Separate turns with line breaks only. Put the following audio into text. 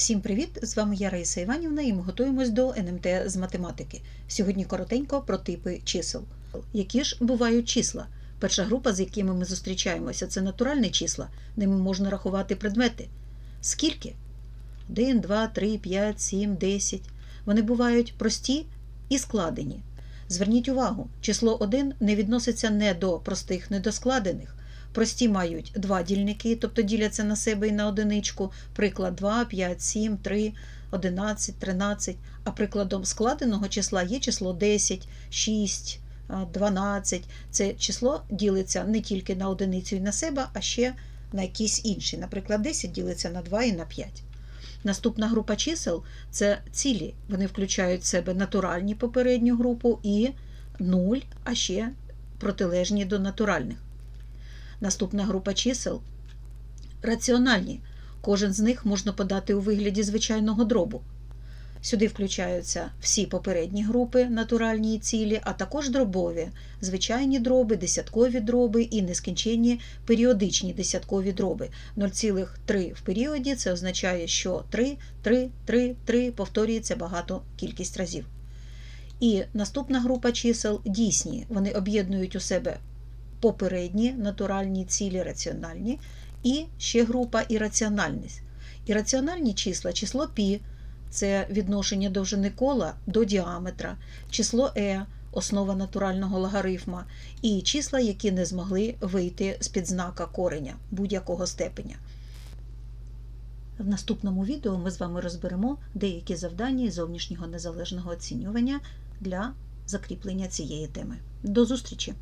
Всім привіт! З вами я Раїса Іванівна і ми готуємось до НМТ з математики. Сьогодні коротенько про типи чисел. Які ж бувають числа? Перша група, з якими ми зустрічаємося, це натуральні числа. Ними можна рахувати предмети. Скільки? 1, 2, 3, 5, 7, 10. Вони бувають прості і складені. Зверніть увагу, число 1 не відноситься не до простих недоскладених. Прості мають два дільники, тобто діляться на себе і на одиничку. Приклад 2, 5, 7, 3, 11, 13. А прикладом складеного числа є число 10, 6, 12. Це число ділиться не тільки на одиницю і на себе, а ще на якісь інші. Наприклад, 10 ділиться на 2 і на 5. Наступна група чисел це цілі. Вони включають в себе натуральні попередню групу і 0, а ще протилежні до натуральних. Наступна група чисел раціональні. Кожен з них можна подати у вигляді звичайного дробу. Сюди включаються всі попередні групи, натуральні і цілі, а також дробові, звичайні дроби, десяткові дроби і нескінченні періодичні десяткові дроби. 0,3 в періоді це означає, що 3, 3, 3, 3 повторюється багато кількість разів. І наступна група чисел дійсні. Вони об'єднують у себе попередні натуральні цілі раціональні, і ще група ірраціональність. Ірраціональні числа, число пі це відношення довжини кола до діаметра, число е основа натурального логарифма, і числа, які не змогли вийти з під знака кореня будь-якого степеня. В наступному відео ми з вами розберемо деякі завдання зовнішнього незалежного оцінювання для закріплення цієї теми. До зустрічі!